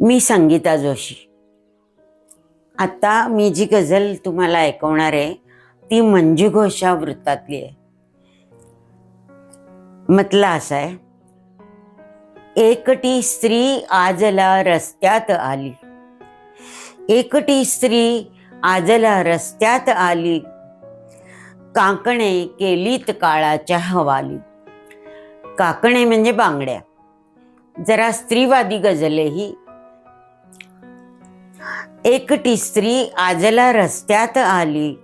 मी संगीता जोशी. आता मी जी गझल तुम्हाला ऐकवणार आहे ती मंजू घोषा वृत्तातली आहे. म्हटलं असं आहे एकटी स्त्री आजला रस्त्यात आली. एकटी स्त्री आजला रस्त्यात आली. काकणे केलीत काळाच्या हवाली. काकणे म्हणजे बांगड्या. जरा स्त्रीवादी गझल आहे ही एकटी स्त्री आजला रस्त्यात आली.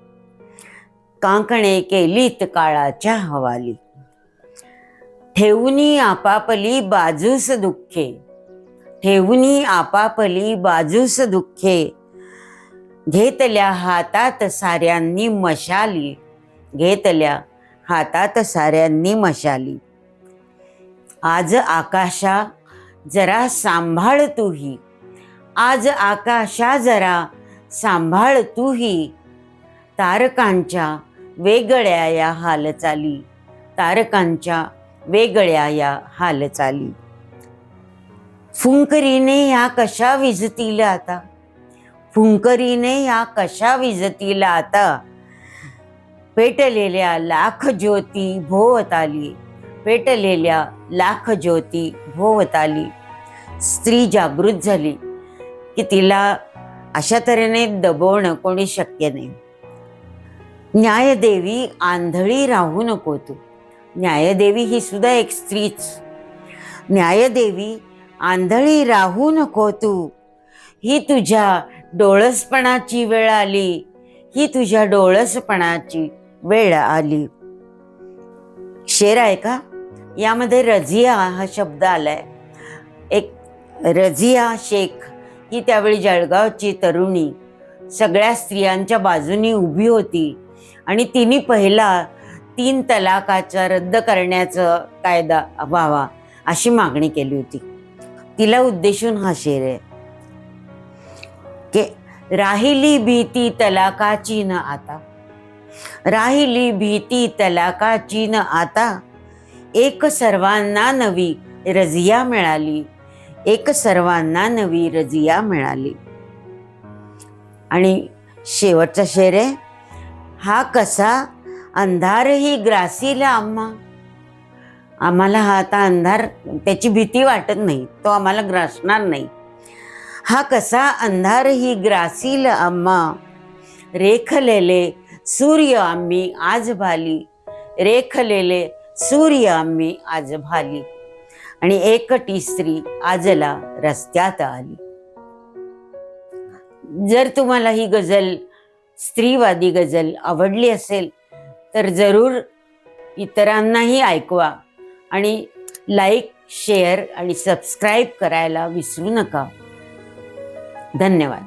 कांकणे केलीत काळाच्या हवाली. ठेवूनी आपापली बाजूस दुःखे. ठेवूनी आपापली बाजूस दुःखे. घेतल्या हातात साऱ्यांनी मशाली. घेतल्या हातात साऱ्यांनी मशाली. आज आकाशा जरा सांभाळ तूही. आज आकाशा जरा सांभाळ तूही. तारकांच्या वेगळ्या या हालचाली. तारकांच्या वेगळ्या या हालचाली. फुंकरीने या कशा विजतील आता? फुंकरीने या कशा विजतील आता? पेटलेल्या लाख ज्योती भोवताली पेटलेल्या लाख ज्योती भोवताली स्त्री जागृत झाली. की तिला अशा तऱ्हेने दबवणं कोणी शक्य नाही. न्यायदेवी आंधळी राहू नको तू. न्यायदेवी ही सुद्धा एक स्त्रीच. न्यायदेवी आंधळी राहू नको तू. ही तुझ्या डोळसपणाची वेळ आली. ही तुझ्या डोळसपणाची वेळ आली. शेर आहे का? यामध्ये रझिया हा शब्द आलाय. एक रझिया शेख. ही त्यावेळी जळगावची तरुणी सगळ्या स्त्रियांच्या बाजूनी उभी होती आणि तिने पहिला तीन तलाकाचा रद्द करण्याचं कायदा व्हावा अशी मागणी केली होती. तिला उद्देशून हा शेर आहे. की राहिली भीती तलाकाची न आता. राहिली भीती तलाकाची न आता. एक सर्वांना नवी रजिया मिळाली. एक सर्वांना नवी रजिया मिळाली. आणि शेवटचा शेर आहे हा कसा अंधारही ग्रासीला आम्हा. आम्हाला हा आता अंधार त्याची भीती वाटत नाही तो आम्हाला ग्रासणार नाही. हा कसा अंधार ही ग्रासील आम्हा. रेखलेले सूर्य आम्ही आज भाली. रेखलेले सूर्य आम्ही आज भाली. आणि एकटी स्त्री आजला रस्त्यात आली. जर तुम्हाला ही गझल स्त्रीवादी गझल आवडली असेल तर जरूर इतरांनाही ऐकवा आणि लाईक शेअर आणि सबस्क्राईब करायला विसरू नका. धन्यवाद.